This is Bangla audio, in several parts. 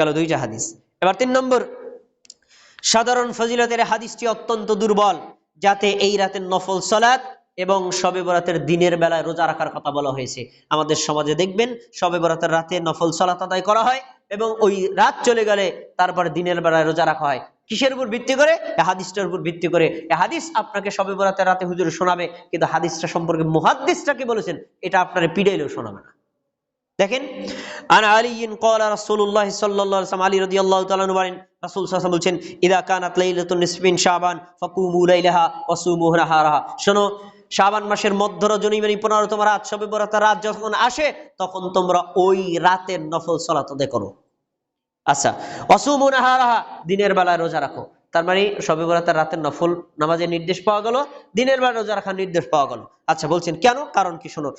গেল দুইটা হাদিস। এবার তিন নম্বর, সাধারণ ফজিলতের হাদিসটি অত্যন্ত দুর্বল, যাতে এই রাতের নফল সলাৎ এবং শবে বরাতের দিনের বেলায় রোজা রাখার কথা বলা হয়েছে। আমাদের সমাজে দেখবেন শবে বরাতের রাতে নফল সলাৎ আদায় করা হয় এবং ওই রাত চলে গেলে তারপর দিনের বেলায় রোজা রাখা হয়। কিসের উপর ভিত্তি করে? এ হাদিসটার উপর ভিত্তি করে। এ হাদিস আপনাকে সবে বরাতের রাতে হুজুর শোনাবে, কিন্তু হাদিসটা সম্পর্কে মুহাদ্দিসটা কি বলেছেন, এটা আপনার পিড়াইলেও শোনাবে না। দেখেন, আন আলিয়িন ক্বালা রাসূলুল্লাহ আলাইহি আলী রাদিয়াল্লাহু তাআলা আনহু বলেন, রাসূল সাল্লাল্লাহু বলছেন, ইদা কানাত লাইলাতুন নিসফিন শাবান ফাকুমু লাইলাহা নাহারাহা। শোনো, শাবান মাসের মধ্য রজনী মানে 15 তম রাত শবে বরাতের রাত যখন আসে, তখন তোমরা ওই রাতের নফল সালাত করো। আচ্ছা ওয়াসুমু নাহারাহা, দিনের বেলায় রোজা রাখো। তার মানে শবে বরাতের রাতের নফল নামাজের নির্দেশ পাওয়া গেল, দিনের বেলা রোজা রাখার নির্দেশ পাওয়া গেল। আচ্ছা বলছেন কেন? কারণ কি শোনো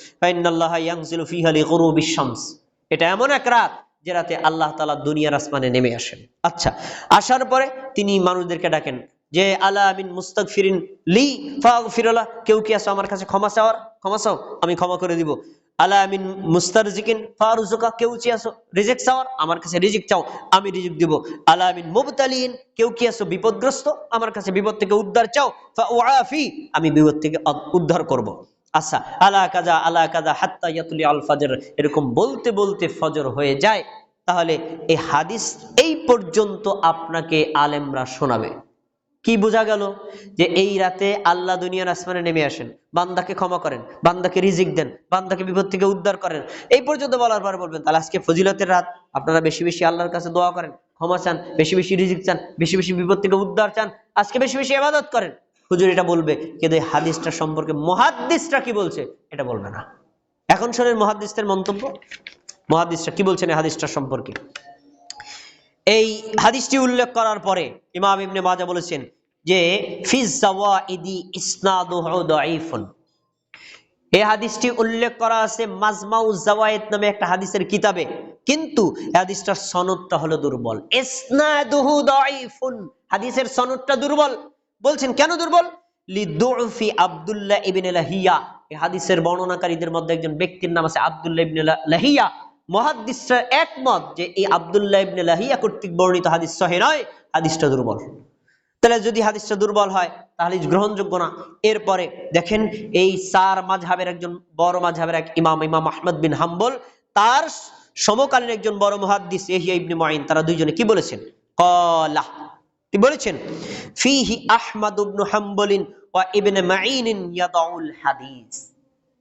এটা এমন এক রাত যে রাতে আল্লাহ তালা দুনিয়ার আসমানে নেমে আসেন। আচ্ছা আসার পরে তিনি মানুষদেরকে ডাকেন যে, আলা আমিন মুস্তাক ফিরিন লি ফাগফিরালা কেউ কি আছো আমার কাছে ক্ষমা চাওয়ার? ক্ষমা চাও, আমি ক্ষমা করে দিব। আলা আমিন মুস্তারজিকিন, ফারুজুকা, কেউ কি আছো? রিজিক চাওয়ার? আমার কাছে রিজিক চাও, আমি রিজিক দিব। আলা আমিন মুবতালিন, কেউ কি আছো? বিপদগ্রস্ত? আমার কাছে বিপদ থেকে উদ্ধার চাও। ফাউআফি আমি বিপদ থেকে উদ্ধার করব। আচ্ছা আলা কাজা আলা কাজা হাত্তা ইয়াতুলি আল ফাজর, এরকম বলতে বলতে ফজর হয়ে যায়। তাহলে এই হাদিস এই পর্যন্ত আপনাকে আলেমরা শোনাবে। কি বোঝা গেল? যে এই রাতে আল্লাহ দুনিয়ার আসমানে নেমে আসেন, বান্দাকে ক্ষমা করেন, বান্দাকে রিজিক দেন, বান্দাকে বিপদ থেকে উদ্ধার করেন। এই পর্যন্ত বলার পর বলবেন, তাহলে আজকে ফজিলতের রাত, আপনারা বেশি বেশি আল্লাহর কাছে দোয়া করেন, ক্ষমা চান, বেশি বেশি রিজিক চান, বেশি বেশি বিপদ থেকে উদ্ধার চান, আজকে বেশি বেশি ইবাদত করেন। হুজুর এটা বলবে কিন্তু এই হাদিসটা সম্পর্কে, মহাদ্দিসটা কি বলছে, এটা বলবে না। এখন শোনেন মহাদ্দিসের মন্তব্য। মহাদ্দিসটা কি বলছেন এই হাদিসটা সম্পর্কে? এই হাদিসটি উল্লেখ করার পরে ইমাম ইবনে মাজা বলেছেন যে এই হাদিসটি উল্লেখ করা আছে মাজমাউ নামে একটা হাদিসের কিতাবে। কিন্তু হাদিসটার সনদটা হলো দুর্বল। হাদিসের সনদটা দুর্বল। বলছেন, কেন দুর্বল? লিদুফি আব্দুল্লাহ ইবনে লাহিয়া। এই হাদিসের বর্ণনাকারীদের মধ্যে একজন ব্যক্তির নাম আছে আব্দুল্লাহ ইবনে লাহিয়া। মহাদিসরা একমত যে এই আব্দুল্লাহ ইবনে লাহিয়া কর্তৃক বর্ণিত হাদিস সহি নয়, হাদিসটা দুর্বল। তাহলে যদি হাদিসটা দুর্বল হয়, তাহলে গ্রহণযোগ্য না। এরপরে দেখেন, এই চার মাঝহাবের একজন, বড় মাঝহাবের এক ইমাম ইমাম আহমদ বিন হাম্বল, তার সমকালীন একজন বড় মুহাদ্দিস ইহিয়া ইবনে মাইন তারা দুইজনে কি বলেছেন? কলা। কি বলেছেন? ফিহি আহমদ ইবনে হাম্বলিন ওয়া ইবনে মাঈন ইয়াদাউল হাদিস।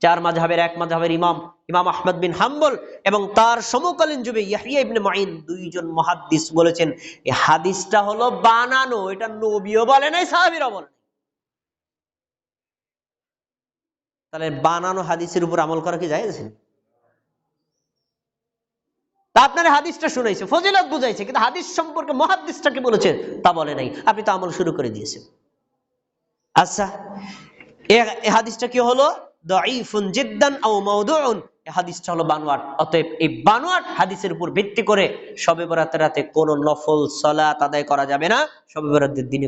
চার মাঝহাবের এক মাঝহাবের ইমাম ইমাম আহমদ বিন হাম্বল এবং তার সমকালীন যুগে ইয়াহিয়া ইবনে মাইন দুইজন মুহাদ্দিস বলেছেন এই হাদিসটা হলো বানানো, এটা নবীও বলে নাই সাহাবীরা বলে তাহলে বানানো হাদিসের উপর আমল করা কি যায় তা আপনার হাদিসটা শুনাইছে ফজিলত বুঝাইছে, কিন্তু হাদিস সম্পর্কে মহাদিসটা কি বলেছে তা বলে নাই। আপনি তো আমল শুরু করে দিয়েছেন। আচ্ছা এ হাদিসটা কি হলো? দাঈফুন জিদ্দান আও মাওদুউন। এই হাদিসটা হলো বানোয়াট। অতএব এই বানোয়াট হাদিসের উপর ভিত্তি করে শবে বরাতের রাতে কোন নফল সালাত আদায় করা যাবে না বরাতের দিনে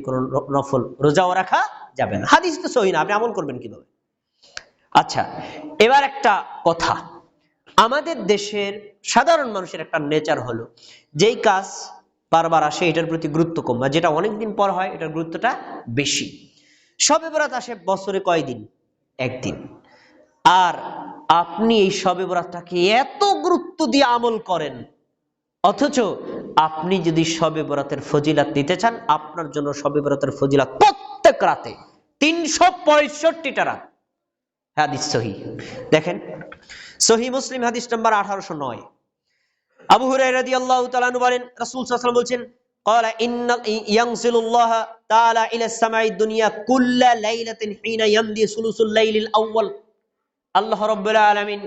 নফল রোজাও রাখা যাবে না। হাদিস তো সহি না, আপনি আমল করবেন কীভাবে? আচ্ছা এবার একটা কথা। আমাদের দেশের সাধারণ মানুষের একটা নেচার হলো, যেই কাজ বারবার আসে এটার প্রতি গুরুত্ব কম আর যেটা অনেকদিন পর হয় এটার গুরুত্বটা বেশি। শবে বরাত আসে বছরে কয়দিন? একদিন। আর আপনি এই শবে বরাতটাকে এত গুরুত্ব দিয়ে আমল করেন অথচ আপনি যদি শবে বরাতের ফজিলাত নিতে চান আপনার জন্য শবে বরাতের ফজিলাত প্রত্যেক রাতে তিনশো পঁয়ষট্টিটা রাত হাদিস সহি দেখেন সহি মুসলিম হাদিস নাম্বার আঠারোশো নয় আবু হুরায়রা রাদিয়াল্লাহু তাআলা আনহু বলেন রাসূল সাল্লাল্লাহু আলাইহি ওয়াসাল্লাম বলছেন قال ان ينزل الله تعالى الى السماء الدنيا كل ليله حين يمضي ثلث الليل الاول আল্লাহ রাব্বুল আলামিন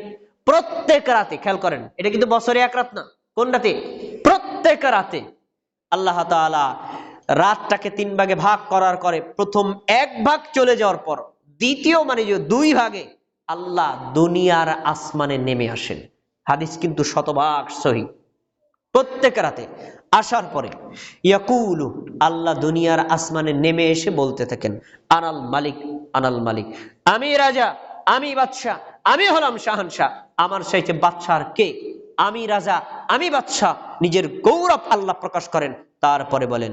প্রত্যেক রাতে, খেয়াল করেন, এটা কিন্তু বছরে এক রাত না, কোন রাতে? প্রত্যেক রাতে আল্লাহ তাআলা রাতটাকে তিন ভাগে ভাগ করার করে, প্রথম এক ভাগ চলে যাওয়ার পর, দ্বিতীয় মানে যে দুই ভাগে আল্লাহ দুনিয়ার আসমানে নেমে আসেন। হাদিস কিন্তু শতভাগ সহি। প্রত্যেক রাতে আসার পরে ইয়াকুলু, আল্লাহ দুনিয়ার আসমানে নেমে এসে বলতে থাকেন, আনাল মালিক আনাল মালিক, আমি রাজা। আমি বাদশাহ আমি হলাম শাহানশাহ। আমার চাইতে বাদশাহ কে? আমি রাজা, আমি বাদশাহ নিজের গৌরব আল্লাহ প্রকাশ করেন। তারপরে বলেন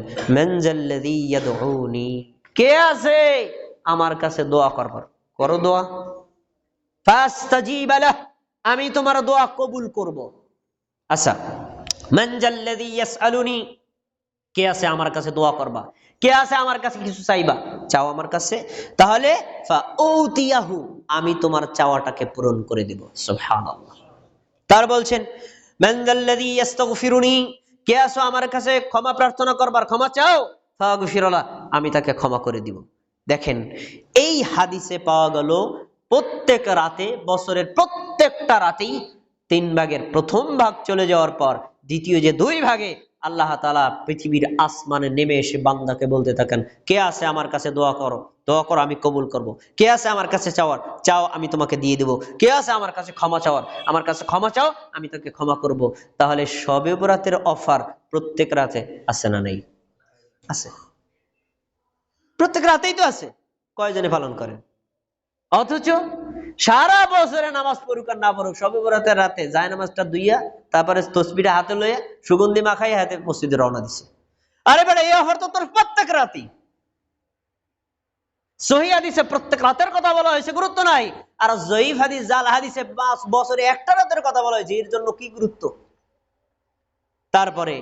কে আছে? আমার কাছে দোয়া করবার করো দোয়া। আমি তোমার দোয়া কবুল করব। আচ্ছা কে আছে? আমার কাছে দোয়া করবা। কে আছে আমার কাছে কিছু চাইবা? চাও আমার কাছে? তাহলে আমি তোমার চাওয়াটাকে পূরণ করে দেব। তার বলছেন কে আছো আমার কাছে ক্ষমা প্রার্থনা করবার ক্ষমা চাও? ফাগফিরলা, আমি তাকে ক্ষমা করে দিব। দেখেন, এই হাদিসে পাওয়া গেল, প্রত্যেক রাতে, বছরের প্রত্যেকটা রাতেই তিন ভাগের প্রথম ভাগ চলে যাওয়ার পর, দ্বিতীয় যে দুই ভাগে আল্লাহ তালা পৃথিবীর আসমানে নেমে এসে বান্দাকে বলতে থাকেন, কে আছে আমার কাছে দোয়া করো? দোয়া করো, আমি কবুল করব। কে আছে আমার কাছে চাওয়ার? চাও, আমি তোমাকে দিয়ে দেব। কে আছে আমার কাছে ক্ষমা চাওয়ার? আমার কাছে ক্ষমা চাও, আমি তাকে ক্ষমা করব। তাহলে সবে বরাতের অফার প্রত্যেক রাতে আছে না নেই? আছে। প্রত্যেক রাতেই তো আছে। কয়জনে পালন করেন? অথচ সারা বছরে নামাজ পড়ুক আর না পড়ুক, সবে বরাতের রাতে যায় নামাজটা দুইয়া তারপরে তসবিটা হাতে লইয়া সুগন্ধি মাখাই হাতে মসজিদে রওনা দিছে। আরে বেটা, এই অফার তো তোর প্রত্যেক রাতেই। সহি হাদিসে প্রত্যেক রাতের কথা বলা হয়েছে, গুরুত্ব নাই। আর জয়ীফ হাদিস, জাল হাদিসে পাঁচ বছরে একটা রাতের কথা বলা হয়েছে, এর জন্য কি গুরুত্ব? তারপরে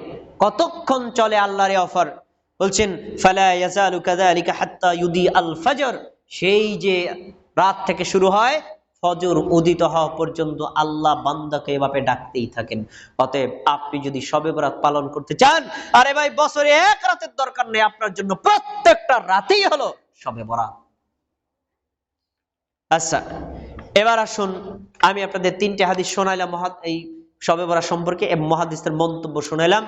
কতক্ষণ চলে আল্লাহর অফার? বলছেন, ফালা ইয়াজালু কাযালিকা হাত্তা ইউদি আল ফজর। সেই যে রাত থেকে শুরু হয়, ফজর উদিত হওয়া পর্যন্ত আল্লাহ বান্দাকে এভাবে ডাকতেই থাকেন। অতএব আপনি যদি সবে বরাত পালন করতে চান, আরে ভাই, বছরে এক রাতের দরকার নেই, আপনার জন্য প্রত্যেকটা রাতেই হলো সবে বরাত। আচ্ছা এবার আসুন, আমি আপনাদের তিনটে হাদিস শোনাইলাম মহা এই সবে বরাত সম্পর্কে মহাদিসের মন্তব্য শোনাইলাম।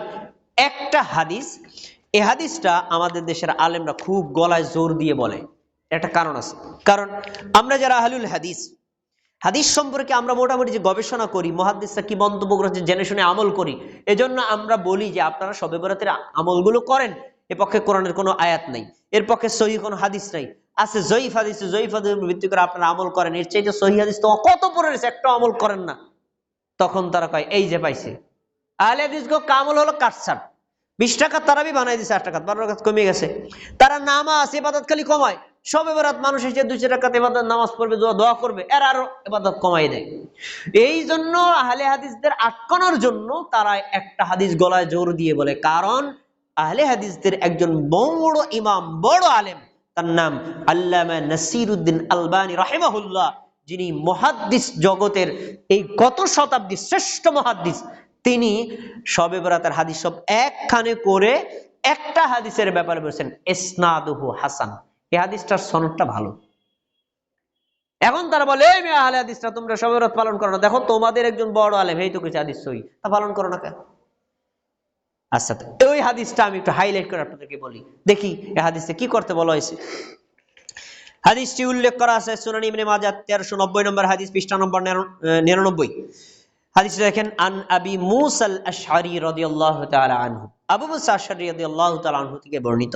একটা হাদিস, এই হাদিসটা আমাদের দেশের আলেমরা খুব গলায় জোর দিয়ে বলে। একটা কারণ আছে। কারণ আমরা যারা আহলুল হাদিস হাদিস সম্পর্কে আমরা মোটামুটি যে গবেষণা করি মহাদিসরা কি মন্তব্য করেছে জেনে শুনে আমল করি, এজন্য আমরা বলি যে আপনারা সবে বরাতের আমলগুলো করেন, এ পক্ষে কোরআনের কোনো আয়াত নাই, এর পক্ষে সহি কোনো হাদিস নাই। আছে জয়ীফ হাদিস জয়ীফ হাদিস ভিত্তি করে আপনারা আমল করেন, এর চাইতে সহি হাদিস তো কত পড়ে রয়েছে একটা আমল করেন না। তখন তারা কয়, এই যে পাইছে। আহলে হাদিস গো, কামল হলো কাটছাট। বিশ টাকা তারাবি বানাই দিছে, আট টাকা বারো টাকা কমে গেছে। তারা নামাজ, এবাদত খালি কমায়। সব এবারাত মানুষ এসে দুইশো টাকাতে এবাদত, নামাজ পড়বে, দোয়া করবে, এর আরও এবাদত কমাই দেয়। এই জন্য আহলে হাদিসদের আটকানোর জন্য তারা একটা হাদিস গলায় জোর দিয়ে বলে, কারণ আহলে হাদিসদের একজন বড় ইমাম, বড় আলেম, তার নাম আল্লামা নাসিরুদ্দিন আলবানী রাহেমাহুল্লাহ, যিনি মহাদ্দিস জগতের এই গত শতাব্দী শ্রেষ্ঠ মহাদ্দিস। তিনি সবে বরাতের হাদিস সব একখানে করে একটা হাদিসের ব্যাপারে বলছেন ইসনাদুহু হাসান। এই হাদিসটার সনদটা ভালো। এখন তারা বলে, এই মেয়ে আহলে হাদিসটা, তোমরা সবে বরাত পালন করো না। দেখো, তোমাদের একজন বড় আলেম, এই তো কিছু হাদিস সই তা পালন করো না কেন? আচ্ছা ওই হাদিসটা আমি একটু হাইলাইট করে আপনাদেরকে বলি। দেখি, এই হাদিসে কি করতে বলা হয়েছে? হাদিসটি উল্লেখ করা আছে সুনানি ইবনে মাজাহ 1390 নম্বর হাদিস, পৃষ্ঠা নম্বর 99 হাদিস দেখেন, আন আবি মুসাল আশআরি রাদিয়াল্লাহু তাআলা আনহু। আবু মুসা আশআরি রাদিয়াল্লাহু তাআলা আনহু থেকে বর্ণিত।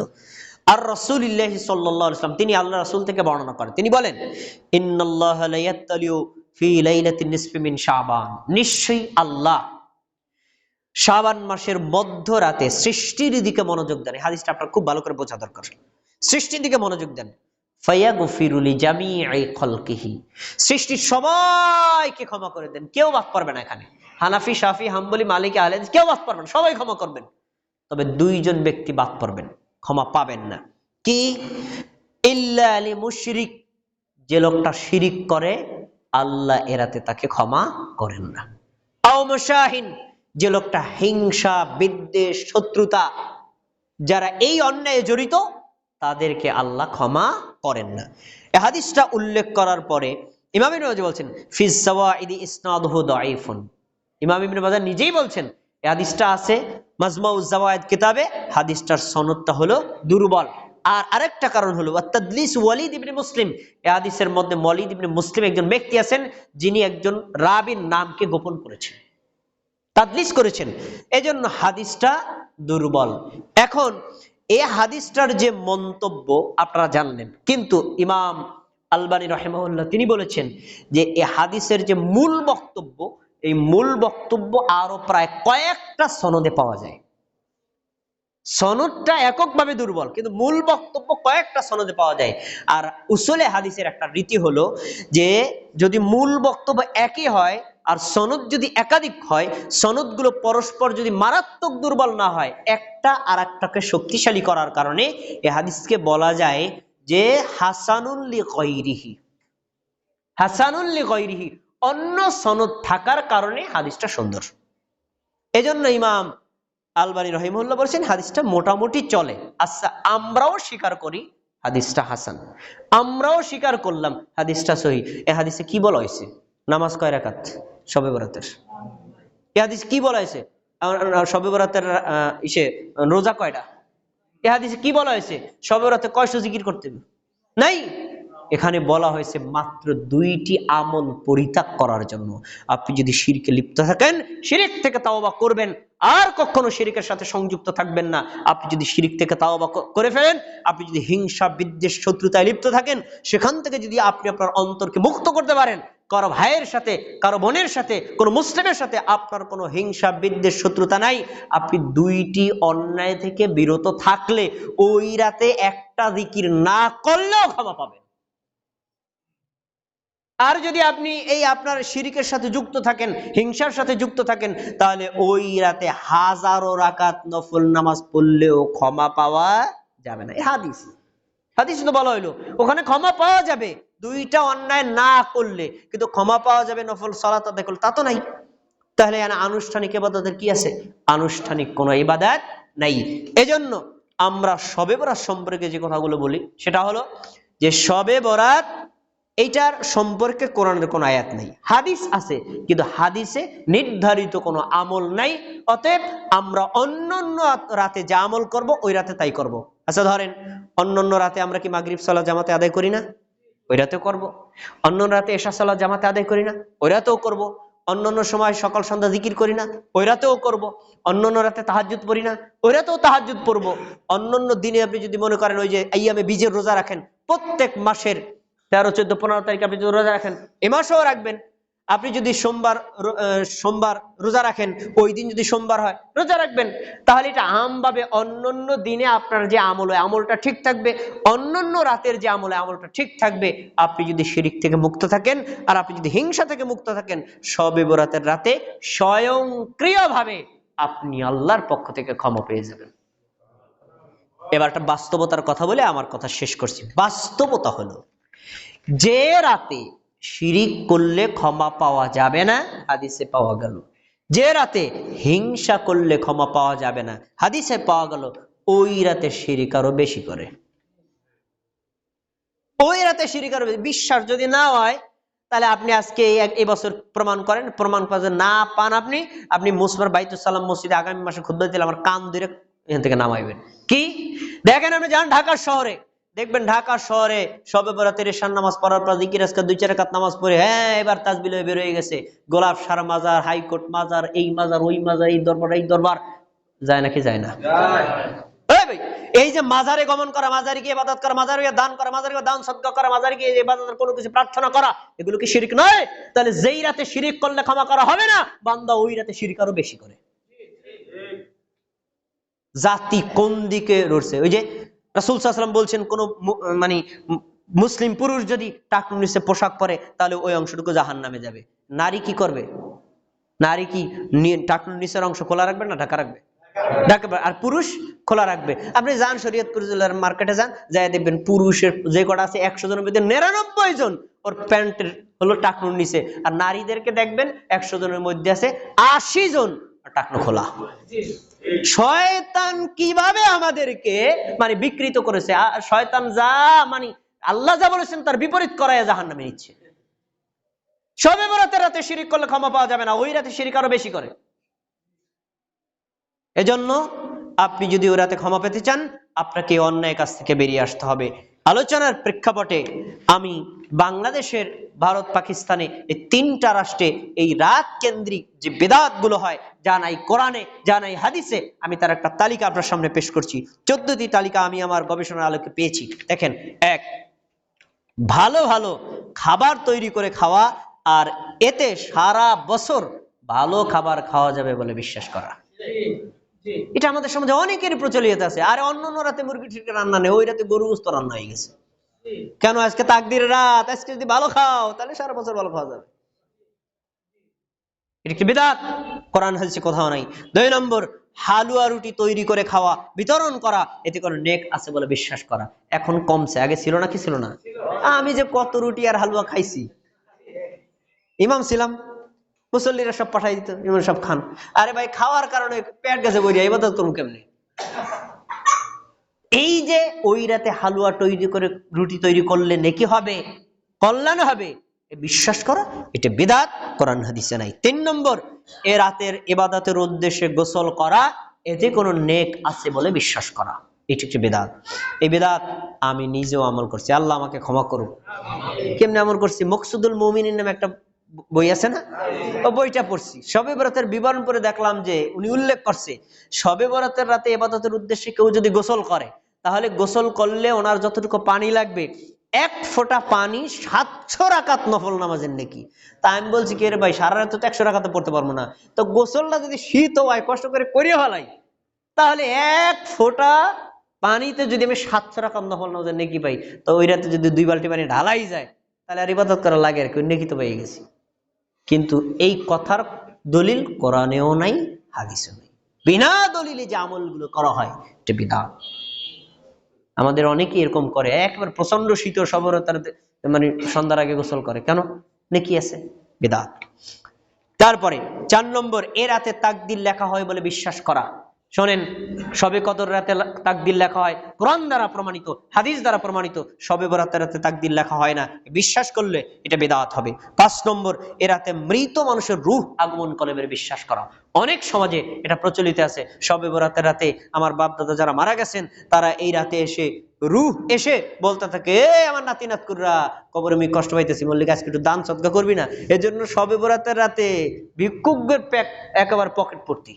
আর রাসূলুল্লাহ সাল্লাল্লাহু আলাইহি ওয়াসাল্লাম, তিনি আল্লাহ রাসূল থেকে বর্ণনা করেন। তিনি বলেন নিশ্চয়ই আল্লাহ শাবান মাসের সৃষ্টির দিকে মনোযোগ দেন। হাদিসটা আপনার খুব ভালো করে বোঝা দরকার। সৃষ্টির দিকে মনোযোগ দেন। সৃষ্টির সবাইকে ক্ষমা করে দেন। কেউ বাদ পারবে না এখানে। হানাফি, শাফি, হাম্বলি, মালিক আলেন কেউ বাদ পারবেন সবাই ক্ষমা করবেন। তবে দুইজন ব্যক্তি বাদ পারবেন ক্ষমা পাবেন না। কি? ইল্লা আলী মুশরিক। যে লোকটা শিরিক করে, আল্লাহ এরাতে তাকে ক্ষমা করেন না। আও যে লোকটা হিংসা, বিদ্বেষ, শত্রুতা, যারা এই অন্যায়ে জড়িত, তাদেরকে আল্লাহ ক্ষমা করেন না। এই হাদিসটা উল্লেখ করার পরে ইমাম ইবনে বলছেন ফিস সাওয়াইদি দাঈফুন। ইমাম ইবনে মাজাহ নিজেই বলছেন এই হাদিসটা আছে মাজমাউজ জাওয়ায়েদ কিতাবে, হাদিসটার সনদটা হলো দুর্বল। আর আরেকটা কারণ হলো তাদলিস ওয়ালিদ ইবনে মুসলিম। এই হাদিসের মধ্যে ওয়ালিদ ইবনে মুসলিম একজন ব্যক্তি আছেন, যিনি একজন রাবির নামকে গোপন করেছেন। তাদলিস করেছেন। এজন্য হাদিসটা দুর্বল। এখন এই হাদিসটার যে মন্তব্য আপনারা জানলেন, কিন্তু ইমাম আলবানী রহেমাউল্লাহ তিনি বলেছেন যে, এ হাদিসের যে মূল বক্তব্য এই মূল বক্তব্য আরও প্রায় কয়েকটা সনদে পাওয়া যায়। সনদটা এককভাবে দুর্বল, কিন্তু মূল বক্তব্য কয়েকটা সনদে পাওয়া যায়। আর উসুলে হাদিসের একটা রীতি হলো যে, যদি মূল বক্তব্য একই হয়, আর সনদ যদি একাধিক হয়, সনদগুলো পরস্পর যদি মারাত্মক দুর্বল না হয়, একটা আর একটাকে শক্তিশালী করার কারণে এ হাদিসকে বলা যায় যে হাসানুল্লি গৈরিহি হাসানুল্লি গৈরিহি অন্য সনদ থাকার কারণে হাদিসটা সুন্দর। এজন্য ইমাম আলবানী রহিমুল্লাহ বলছেন, হাদিসটা মোটামুটি চলে। আচ্ছা আমরাও স্বীকার করি হাদিসটা হাসান। আমরাও স্বীকার করলাম হাদিসটা সহি। এ হাদিসে কি বলা হয়েছে? নামাজ কয় রাকাত? সবে বরাতের। এ হাদিসে কি বলা হয়েছে? সবে বরাতের ইসে, রোজা কয়টা? এ হাদিসে কি বলা হয়েছে? সবে বরাতে কয় জিকির করতে নাই? এখানে বলা হয়েছে মাত্র দুইটি আমল পরিত্যাগ করার জন্য। আপনি যদি শিরকে লিপ্ত থাকেন, শিরিক থেকে তাওবা করবেন। আর কখনো শিরিকের সাথে সংযুক্ত থাকবেন না। আপনি যদি শিরিক থেকে তাওবা করে ফেলেন, আপনি যদি হিংসা, বিদ্বেষ, শত্রুতায় লিপ্ত থাকেন, সেখান থেকে যদি আপনি আপনার অন্তরকে মুক্ত করতে পারেন, কারও ভাইয়ের সাথে, কারও বোনের সাথে, কোনো মুসলিমের সাথে আপনার কোনো হিংসা, বিদ্বেষ, শত্রুতা নাই। আপনি দুইটি অন্যায় থেকে বিরত থাকলে ওই রাতে একটা দিকির না করলেও ক্ষমা পাবেন। আর যদি আপনি এই আপনার শিরিকের সাথে যুক্ত থাকেন, হিংসার সাথে যুক্ত থাকেন, তাহলে ওই রাতে হাজারো রাকাত নফল নামাজ পড়লেও ক্ষমা পাওয়া যাবে না। হাদিস। হাদিস তো বলা হইল, ওখানে ক্ষমা পাওয়া যাবে। দুইটা অন্যায় না করলে, কিন্তু ক্ষমা পাওয়া যাবে নফল সালাত আদায় করলে তা তো নাই। তাহলে আনুষ্ঠানিক এবাদতের কি আছে? আনুষ্ঠানিক কোনো ইবাদত নাই। এজন্য আমরা সবে বরাত সম্পর্কে যে কথাগুলো বলি, সেটা হলো যে সবে বরাত এইটার সম্পর্কে কোরআনের কোনো আয়াত নাই। হাদিস আছে, কিন্তু হাদিসে নির্ধারিত কোনো আমল নাই, অতএব আমরা অন্য অন্য রাতে যা আমল করব, ওই রাতে তাই করব। আচ্ছা ধরেন অন্য অন্য রাতে আমরা কি মাগরিব সালাত জামাতে আদায় করি না? ওই রাতেও করব। অন্য রাতে এশা সালাত জামাতে আদায় করি না? ওই রাতেও করব। অন্য অন্য সময় সকাল সন্ধ্যা জিকির করি না? ওই রাতেও করব। অন্য অন্য রাতে তাহাজুদ পড়ি না? ওই রাতেও তাহাজুদ পড়ব। অন্য অন্য দিনে আপনি যদি মনে করেন ওই যে আইয়ামে বীজের রোজা রাখেন, প্রত্যেক মাসের তেরো, চোদ্দ, পনেরো তারিখ আপনি যদি রোজা রাখেন, এ মাসেও রাখবেন। আপনি যদি সোমবার সোমবার রোজা রাখেন, ওই দিন যদি সোমবার হয়, রোজা রাখবেন। তাহলে এটা আমভাবে অন্যান্য দিনে আপনার যে আমল হয়, আমলটা ঠিক থাকবে। অন্যান্য রাতের যে আমল হয়, আমলটা ঠিক থাকবে। আপনি যদি শিরিক থেকে মুক্ত থাকেন, আর আপনি যদি হিংসা থেকে মুক্ত থাকেন, সবে বরাতের রাতে স্বয়ংক্রিয়ভাবে আপনি আল্লাহর পক্ষ থেকে ক্ষমা পেয়ে যাবেন। এবার একটা বাস্তবতার কথা বলে আমার কথা শেষ করছি। বাস্তবতা হলো যে রাতে শিরিক করলে ক্ষমা পাওয়া যাবে না, হাদিসে পাওয়া গেল। যে রাতে হিংসা করলে ক্ষমা পাওয়া যাবে না, হাদিসে পাওয়া গেল, ওই রাতে শিরিক আরও বেশি করে। ওই রাতে শিরিক আরও বিশ্বাস যদি না হয়, তাহলে আপনি আজকে এই বছর প্রমাণ করেন, প্রমাণ করে যদি না পান আপনি আপনি মুসমার বাইতুসালাম মসজিদে আগামী মাসে খুদ্ দিলে আমার কান ধরে এখান থেকে নামাইবেন। কি? দেখেন আপনি যান ঢাকার শহরে। দেখবেন ঢাকা শহরে সবে বরাতের ঈশান নামাজ পড়ার পর জিকির, আজকে দুই, চার কাত নামাজ পড়ে হ্যাঁ এবার তাজবিল হয়ে বের হয়ে গেছে। গোলাপ সার মাজার হাইকোর্ট মাজার, এই মাজার, ওই মাজার, এই দরবার এই দরবার। যায় নাকি যায় না? এই যে মাজারে গমন করা, মাজারে গিয়ে ইবাদত করা, মাজারে গিয়ে দান করা, মাজারে গিয়ে দান সদকা করা, মাজারে গিয়ে ইবাদতের কোনো কিছু প্রার্থনা করা, এগুলো কি শিরিক নয়? তাহলে যেই রাতে শিরিক করলে ক্ষমা করা হবে না, বান্দা ওই রাতে শিরিক আরও বেশি করে। জাতি কোন দিকে রয়েছে ওই যে রাসুল সাল্লাম বলছেন, কোন মানে মুসলিম পুরুষ যদি টাকুন নিচে পোশাক পরে, তাহলে ওই অংশটুকু জাহান নামে যাবে। নারী কি করবে? নারী কি টাকুন নিচের অংশ খোলা রাখবে না ঢাকা রাখবে? আর পুরুষ খোলা রাখবে। আপনি যান শরীয়তপুর জেলার মার্কেটে যান যাই দেখবেন পুরুষের যে কটা আছে, একশো জনের মধ্যে নিরানব্বই জন ওর প্যান্টের হলো টাকনুর নিচে। আর নারীদেরকে দেখবেন, একশো জনের মধ্যে আছে আশি জন মানে মানে তার বিপরীত জাহান নামে সবে রাতে শিরিক করলে ক্ষমা পাওয়া যাবে না, ওই রাতে শিরিক আরও বেশি করে। এজন্য আপনি যদি ওই রাতে ক্ষমা পেতে চান, আপনাকে অন্যায় কাছ থেকে বেরিয়ে আসতে হবে। আলোচনার প্রেক্ষাপটে আমি বাংলাদেশের ভারত পাকিস্তানে এই তিনটা রাষ্ট্রে এই রাত কেন্দ্রিক যে বেদাতগুলো হয়, যা নাই কোরআনে, যা নাই হাদিসে, আমি তার একটা তালিকা আপনার সামনে পেশ করছি। চোদ্দটি তালিকা আমি আমার গবেষণার আলোকে পেয়েছি। দেখেন, এক, ভালো ভালো খাবার তৈরি করে খাওয়া আর এতে সারা বছর ভালো খাবার খাওয়া যাবে বলে বিশ্বাস করা। এটা আমাদের সমাজে অনেকেরই প্রচলিত আছে। আরে অন্য অন্য রাতে মুরগি ঠিক রান্না নেই ওই রাতে গরু গোস্ত রান্না হয়ে গেছে। কেন আজকে তাকদির রাত? আজকে যদি ভালো খাও তাহলে সারা বছর ভালো খাওয়া যাবে। এটা কি বিদাত? কোরআন হাদিসে কোথাও নাই। দুই নম্বর হালুয়া রুটি তৈরি করে খাওয়া বিতরণ করা এতে করে নেক আছে বলে বিশ্বাস করা। এখন কমছে। আগে ছিল না কি ছিল না? আমি যে কত রুটি আর হালুয়া খাইছি। ইমাম ছিলাম। মুসল্লিরা সব পাঠাই দিত, ইমাম সব খান। আরে ভাই, খাওয়ার কারণে পেট গেছে বইয়া এবার করুন কেমনি? এই যে ওই রাতে হালুয়া তৈরি করে রুটি তৈরি করলে নেকি হবে কল্যাণ হবে বিশ্বাস করা, এটা বিদাত, কোরআন হাদিসে নাই। তিন নম্বর, এ রাতের এবাদতের উদ্দেশ্যে গোসল করা, এতে কোনো নেক আছে বলে বিশ্বাস করা। এটি হচ্ছে বেদাত। এই বেদাত আমি নিজেও আমল করছি। আল্লাহ আমাকে ক্ষমা করুক। কেমনে আমল করছি? মকসুদুল মমিনের নামে একটা বই আছে না? ও বইটা পড়ছি। সবে বরাতের বিবরণ পরে দেখলাম যে উনি উল্লেখ করছে সবে বরাতের রাতে এবাদতের উদ্দেশ্যে কেউ যদি গোসল করে, তাহলে গোসল করলে ওনার যতটুকু পানি লাগবে, এক ফোঁটা পানি সাতশো রাকাত নফল নামাজের নাকি। তা আমি বলছি, কি রে ভাই, সারা রাত তো একশো রাকাতে পড়তে পারব না। তো গোসলটা যদি শীত হয়, কষ্ট করে করিয়ে ফেলাই, তাহলে এক ফোঁটা পানিতে যদি আমি সাতশো রাকাত নফল নামাজের নেকি পাই, তো ওই রাতে যদি দুই বালতি পানি ঢালাই যায়, তাহলে আর ইবাদত করা লাগে আর কি নেকি তো পেয়ে গেছি? কিন্তু এই কথার দলিল কোরআনেও নাই, হাদিসেও নাই। বিনা দলিলে যে আমলগুলো করা হয়, এটা বিধান আমাদের অনেকে এরকম করে, একবার প্রচণ্ড শীত সবরতার মানে সন্ধ্যার আগে গোসল করে। কেন? নাকি আছে, বিদাত। তারপরে, চার নম্বর, এ রাতে তাকদির লেখা হয় বলে বিশ্বাস করা। শোনেন, সবে কদর রাতে তাকদির লেখা হয়, কোরআন দ্বারা প্রমাণিত, হাদিস দ্বারা প্রমাণিত, সবে বরাতের রাতে তাকদির লেখা হয় না। বিশ্বাস করলে এটা বেদাত হবে। পাঁচ নম্বর, এ রাতে মৃত মানুষের রুহ আগমন বলে বিশ্বাস করা। অনেক সমাজে এটা প্রচলিত আছে। সবে বরাতের রাতে আমার বাপ দাদা যারা মারা গেছেন, তারা এই রাতে এসে রুহ এসে বলতে থাকে, এ আমার নাতি নাতকুররা কবরে আমি কষ্ট পাইতেছি, মল্লিক, আজকে একটু দান সদকা করবি না? এজন্য সবে বরাতের রাতে ভিক্ষুকদের প্যাক একেবারে পকেট ভর্তি।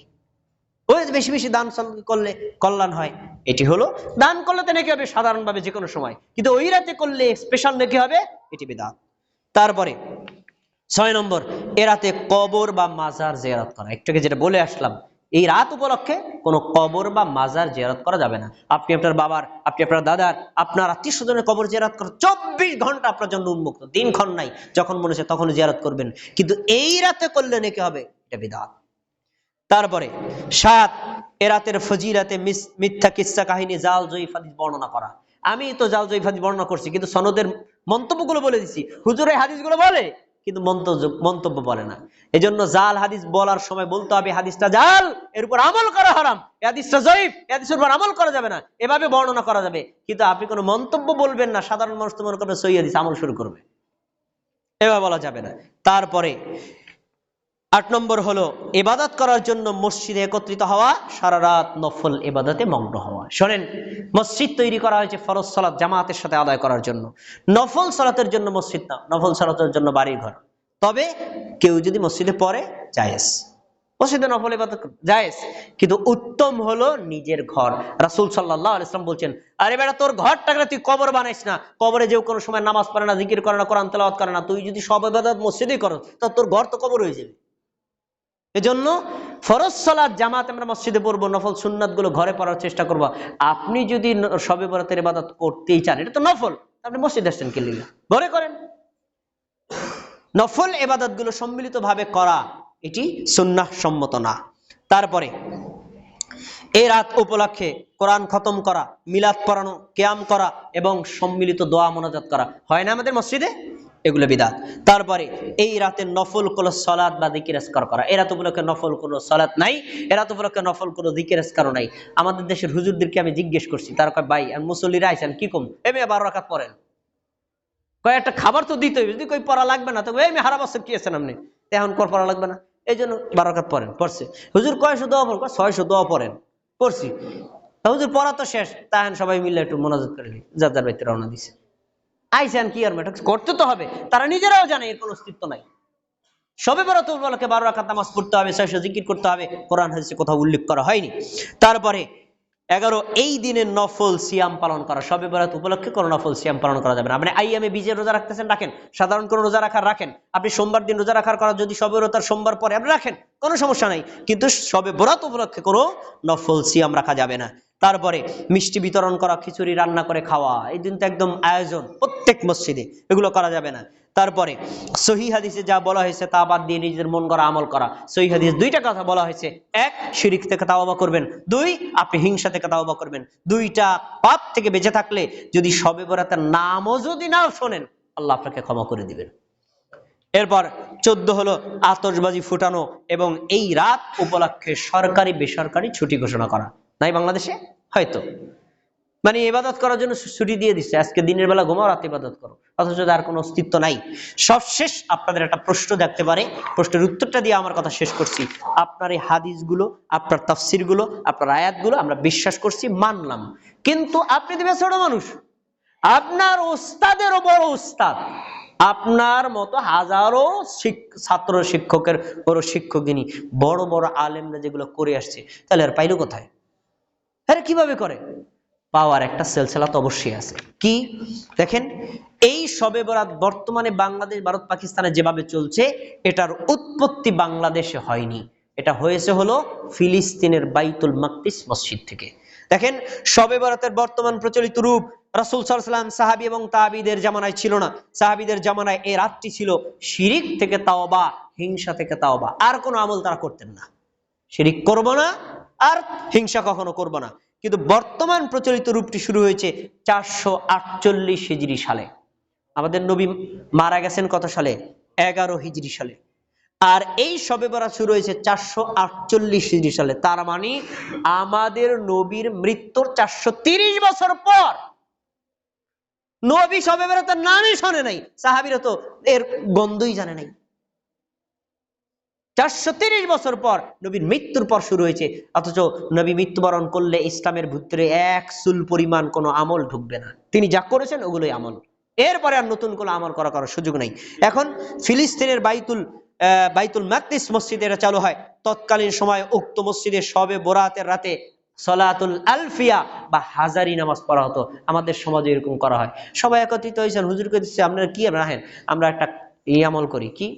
ওই বেশি বেশি দান করলে কল্যাণ হয়। এটি হলো দান করলে তো নাকি হবে সাধারণভাবে যে কোনো সময়। কিন্তু ওই রাতে করলে স্পেশাল নাকি হবে? এটি বেদাত। তারপরে ছয় নম্বর, এ রাতে কবর বা মাজার জেয়ারত করা। একটু যেটা বলে আসলাম, এই রাত উপলক্ষে কোনো কবর বা মাজার জেয়ারত করা যাবে না। আপনি আপনার বাবার, আপনি আপনার দাদার, আপনার আত্মীয় স্বজনের কবর জেয়ারত করা চব্বিশ ঘণ্টা আপনার জন্য উন্মুক্ত। দিনক্ষণ নাই, যখন মনে হচ্ছে তখন জেরাত করবেন। কিন্তু এই রাতে করলে নাকি হবে? এটা বিধাত তারপরে সাত এ রাতের ফজিরাতে মিথ্যা কিচ্ছা কাহিনী জাল জয়ীফাদি বর্ণনা করা। আমি তো জাল জয়ীফাদি বর্ণনা করছি, কিন্তু সনদের মন্তব্যগুলো বলে দিছি। হুজুরের হাদিসগুলো বলে, কিন্তু মন্তব্য বলে না। এজন্য জাল হাদিস বলার সময় বলতে হবে, হাদিসটা জাল, এর উপর আমল করা হারাম। হাদিসটা জয়ীফ হাদিসের উপর আমল করা যাবে না। এভাবে বর্ণনা করা যাবে। কিন্তু আপনি কোনো মন্তব্য বলবেন না, সাধারণ মানুষ তো মনে করবে সই হাদিস আমল শুরু করবে। এভাবে বলা যাবে না। তারপরে আট নম্বর হলো এবাদত করার জন্য মসজিদে একত্রিত হওয়া, সারা রাত নফল এবাদতে মগ্ন হওয়া। শোনেন, মসজিদ তৈরি করা হয়েছে ফরজ সালাত জামাতের সাথে আদায় করার জন্য। নফল সালাতের জন্য মসজিদ না, নফল সালাতের জন্য বাড়ির ঘর তবে কেউ যদি মসজিদে পড়ে, জায়েজ। মসজিদে নফল ইবাদত জায়েজ। কিন্তু উত্তম হলো নিজের ঘর। রাসুল সাল্লাল্লাহু আলাইহি ওয়াসাল্লাম বলছেন, আরে বেটা, তোর ঘরটাকে তুই কবর বানাইস না। কবরে যেও কোনো সময় নামাজ পড়ে না, জিকির করে না, কোরআন তেলাওয়াত করে না। তুই যদি সব ইবাদত মসজিদেই করো তা তোর ঘর তো কবর হয়ে যাবে। এজন্য ফরজ সালাত জামাত আমরা মসজিদে পড়ব, নফল সুন্নাতগুলো ঘরে পড়ার চেষ্টা করব। আপনি যদি শবে বরাতের ইবাদত করতেই চান, এটা তো নফল, আপনি মসজিদ আসছেন কে ঘরে করেন। নফল এবাদতগুলো সম্মিলিত ভাবে করা, এটি সুন্নাহ সম্মত না। তারপরে, এই রাত উপলক্ষে কোরআন খতম করা, মিলাদ পড়ানো, কেয়াম করা এবং সম্মিলিত দোয়া মোনাজাত করা, হয় না আমাদের মসজিদে? এগুলো বিদাত। তারপরে এই রাতে নফল কোনো সলাদ বা দিকির আসকার করা। এ রাত উপলক্ষে নফল কোনো সলাদ নাই, এ রাত উপলক্ষে নফল কোনো দিকির আসকারও নাই। আমাদের দেশের হুজুরদেরকে আমি জিজ্ঞেস করছি, তার কয়, ভাই আর মুসল্লিরা আইসেন কি কম? এ মেয়ে বারো রাখাত পড়েন। কয়, একটা খাবার তো দিতে হবে যদি কই পড়া লাগবে না, তো এই মেয়ে হারা বছর কি আছেন আপনি? এখন কর পড়া লাগবে না। এই জন্য বারো রাখাত পড়েন, পড়ছে। হুজুর কয়শো দোয়া পড়েন ছয়শো দোয়া পড়েন। পড়ছি। তা হুজুর পড়া তো শেষ তাহেন সবাই মিলে একটু মনোযোগ করে। যার যার ব্যক্তি রওনা দিছে। আইসেন কি আর এটা করতে তো হবে। তারা নিজেরাও জানে, এর কোনো অস্তিত্ব নাই। সবে বড় বলকে বারো রাখাত নামাজ পড়তে হবে, ছয়শো জিকির করতে হবে, কোরআন হাদিসে কোথাও উল্লেখ করা হয়নি। তারপরে এগারো, এই দিনে নফল সিয়াম পালন করা। সবে বরাত উপলক্ষে কোনো নফল সিয়াম পালন করা যাবে না। আপনি আইয়ামে বীজের রোজা রাখতেছেন, রাখেন। সাধারণ কোনো রোজা রাখার, রাখেন। আপনি সোমবার দিন রোজা রাখার করা, যদি সবে আর সোমবার পরে আপনি রাখেন। কোনো সমস্যা নাই। কিন্তু সবে বরাত উপলক্ষে কোনো নফল সিয়াম রাখা যাবে না। তারপরে মিষ্টি বিতরণ করা, খিচুড়ি রান্না করে খাওয়া, এই দিন তো একদম আয়োজন প্রত্যেক মসজিদে, এগুলো করা যাবে না। তারপরে সহি হাদিসে যা বলা হয়েছে তা বাদ দিয়ে নিজের মন করা আমল করা। সহি হাদিস দুইটা কথা বলা হয়েছে। এক, শিরিক থেকে তাওবা করবেন। দুই, আপনি হিংসা থেকে তাওবা করবেন। দুইটা, পাপ থেকে বেঁচে থাকলে যদি সবে বরাতের নামও যদি নাও শোনেন, আল্লাহ আপনাকে ক্ষমা করে দিবেন। এরপর চোদ্দ হলো আতশবাজি ফুটানো এবং এই রাত উপলক্ষে সরকারি, বেসরকারি ছুটি ঘোষণা করা। নাই বাংলাদেশে? হয়তো। মানে ইবাদত করার জন্য ছুটি দিয়ে দিচ্ছে। আজকে দিনের বেলা ঘুমাও, রাতে ইবাদত করো। অথচ তার কোনো অস্তিত্ব নাই। সবশেষ আপনাদের একটা প্রশ্ন দেখতে পারে। প্রশ্নের উত্তরটা দিয়ে আমার কথা শেষ করছি। আপনার এই হাদিসগুলো, আপনার তাফসিরগুলো, আপনার আয়াতগুলো আমরা বিশ্বাস করছি, মানলাম। কিন্তু আপনি দেবে ছোট মানুষ। আপনার ওস্তাদেরও বড় ওস্তাদ। আপনার মতো হাজারো ছাত্র শিক্ষকের বড় শিক্ষকিনী, বড় বড় আলেমরা যেগুলো করে আসছে, তাহলে আর পাইলো কোথায়? আরে কীভাবে করে? পাওয়ার একটা সেলসেলা তো অবশ্যই আছে। কি? দেখেন, এই সবে বরাত বর্তমানে বাংলাদেশ, ভারত, পাকিস্তানে যেভাবে চলছে, এটার উৎপত্তি বাংলাদেশে হয়নি। এটা হয়েছে হলো ফিলিস্তিনের বাইতুল মাকদিস মসজিদ থেকে। দেখেন, সবে বরাতের বর্তমান প্রচলিত রূপ রাসুল সাল্লাম সাহাবি এবং তাহাবিদের জামানায় ছিল না। সাহাবিদের জামানায় এই রাতটি ছিল শিরিক থেকে তাওবা, হিংসা থেকে তাওবা। আর কোনো আমল তারা করতেন না। শিরিক করব না, আর হিংসা কখনো করব না। কিন্তু বর্তমান প্রচলিত রূপটি শুরু হয়েছে চারশো আটচল্লিশ হিজড়ি সালে। আমাদের নবী মারা গেছেন কত সালে? এগারো হিজড়ি সালে। আর এই সবে বরাত শুরু হয়েছে চারশো আটচল্লিশ হিজড়ি সালে। তার মানে আমাদের নবীর মৃত্যুর চারশো বছর পর নবী সবে বরাতের নামই শোনে নাই। সাহাবিরা তো এর গন্ধই জানে নাই। চারশো তিরিশ বছর পর নবীর মৃত্যুর পর শুরু হয়েছে। অথচ নবী মৃত্যুবরণ করলে ইসলামের ভিতরে এক চুল পরিমাণ কোনো আমল ঢুকবে না। তিনি যা করেছেন ওগুলোই আমল। এরপরে আর নতুন কোনো আমল করা করার সুযোগ নাই। এখন ফিলিস্তিনের বাইতুল বাইতুল মাকদিস মসজিদে এটা চালু হয়। তৎকালীন সময় উক্ত মসজিদে সবে বরাতের রাতে সলাতুল আলফিয়া, বা হাজারি নামাজ পড়া হতো। আমাদের সমাজে এরকম করা হয়। সবাই একত্রিত হয়েছেন হুজুরকে দিচ্ছে আপনারা কি রাখেন? আমরা একটা এই আমল করি। কি?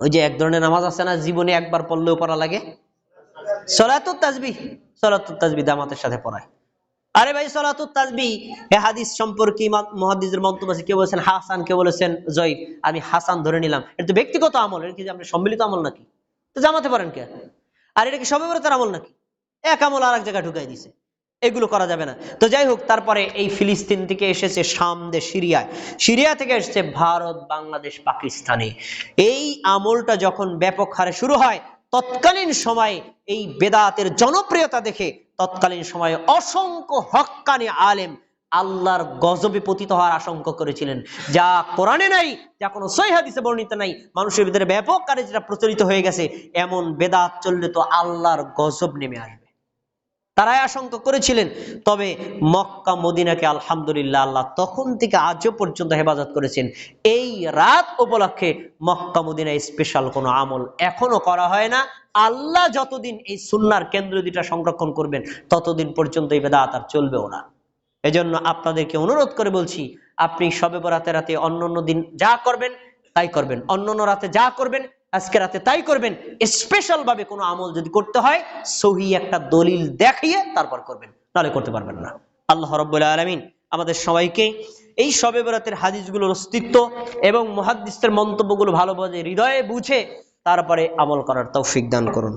ওই যে এক ধরনের নামাজ আছে না, জীবনে একবার পড়লেও পড়া লাগে? সলাতুত তাজবি সলাতুত তাজবি দামাতের সাথে পড়ায়। আরে ভাই, সলাতুত তাজবি এ হাদিস সম্পর্কে মহাদিসের মন্তব্য আছে। কেউ বলেছেন হাসান, কেউ বলেছেন জয় আমি হাসান ধরে নিলাম। এটা তো ব্যক্তিগত আমল, এটা কি আপনার সম্মিলিত আমল নাকি? তো জামাতে পারেন কে আর এটা কি সবে তার আমল নাকি? এক আমল আর এক জায়গায় ঢুকাই দিছে। এগুলো করা যাবে না। তো যাই হোক, তারপরে এই ফিলিস্তিন থেকে এসেছে শাম দেশ সিরিয়ায় সিরিয়া থেকে এসেছে ভারত, বাংলাদেশ, পাকিস্তানে। এই আমলটা যখন ব্যাপক হারে শুরু হয়, তৎকালীন সময়ে এই বেদাতের জনপ্রিয়তা দেখে তৎকালীন সময়ে অসংখ্য হক্কানি আলেম আল্লাহর গজবে পতিত হওয়ার আশঙ্কা করেছিলেন। যা কোরআনে নাই, যা কোনো সই হাদিসে বর্ণিত নাই। মানুষের ভিতরে ব্যাপক কারে যেটা প্রচলিত হয়ে গেছে, এমন বেদাত চললে তো আল্লাহর গজব নেমে আসবে। তারাই আশঙ্কা করেছিলেন। তবে মক্কা, মদিনাকে আলহামদুলিল্লাহ আল্লাহ তখন থেকে আজও পর্যন্ত হেফাজত করেছেন। এই রাত উপলক্ষে মক্কা, মদিনায় স্পেশাল কোনো আমল এখনও করা হয় না। আল্লাহ যতদিন এই সুন্নার কেন্দ্র দুইটা সংরক্ষণ করবেন, ততদিন পর্যন্ত এই বেদাত আর চলবেও না। এজন্য আপনাদেরকে অনুরোধ করে বলছি, আপনি সবে বরাতে রাতে অন্য অন্য দিন যা করবেন, তাই করবেন। অন্য অন্য রাতে যা করবেন আজকে রাতে তাই করবেন। স্পেশাল ভাবে কোনো আমল যদি করতে হয়, সহি একটা দলিল দেখিয়ে তারপর করবেন। তাহলে করতে পারবেন না। আল্লাহ রব্বুল আলমিন আমাদের সবাইকে এই সবে বরাতের হাদিসগুলোর অস্তিত্ব এবং মহাদিসের মন্তব্যগুলো ভালোভাবে হৃদয়ে বুঝে তারপরে আমল করার তৌফিক দান করুন।